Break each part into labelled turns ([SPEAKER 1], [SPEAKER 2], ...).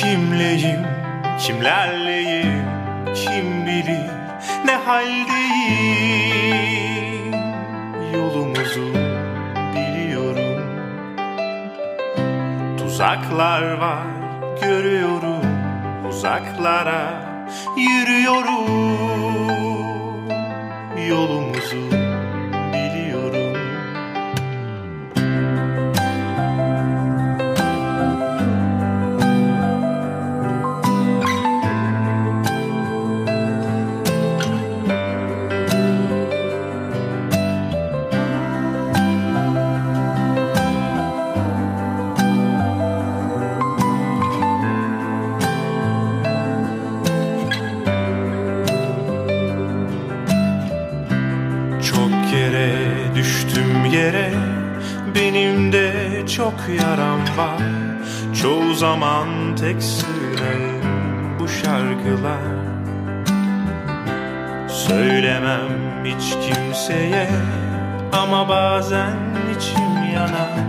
[SPEAKER 1] Kimleyim, kimlerleyim, kim bilir ne haldeyim. Yolumuzu biliyorum Tuzaklar var görüyorum Uzaklara yürüyorum. Yolumuzu Çok yere düştüm yere. Benim de çok yaram var. Çoğu zaman tek sırayım bu şarkılar. Söylemem hiç kimseye Ama bazen içim yanar.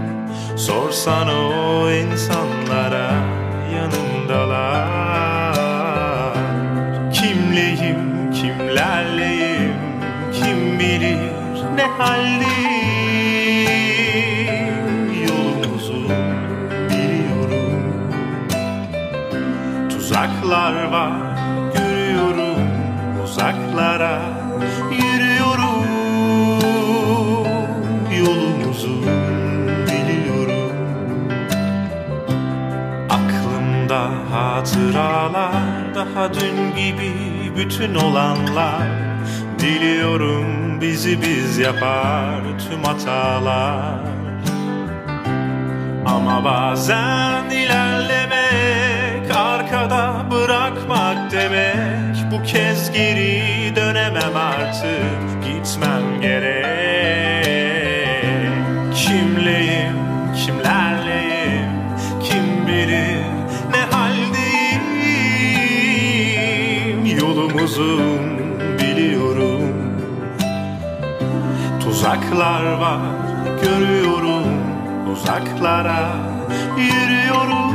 [SPEAKER 1] Sorsan o insanlara yanımdalar ne haldeyim? Yolumuzu biliyorum. Tuzaklar var görüyorum uzaklara yürüyorum. Yolumuzu biliyorum. Aklımda hatıralar daha dün gibi bütün olanlar. Biliyorum bizi biz yapar tüm hatalar. Ama bazen ilerlemek arkada bırakmak demek Bu kez geri dönemem artık gitmem gerek Uzaklar var görüyorum. Uzaklara yürüyorum.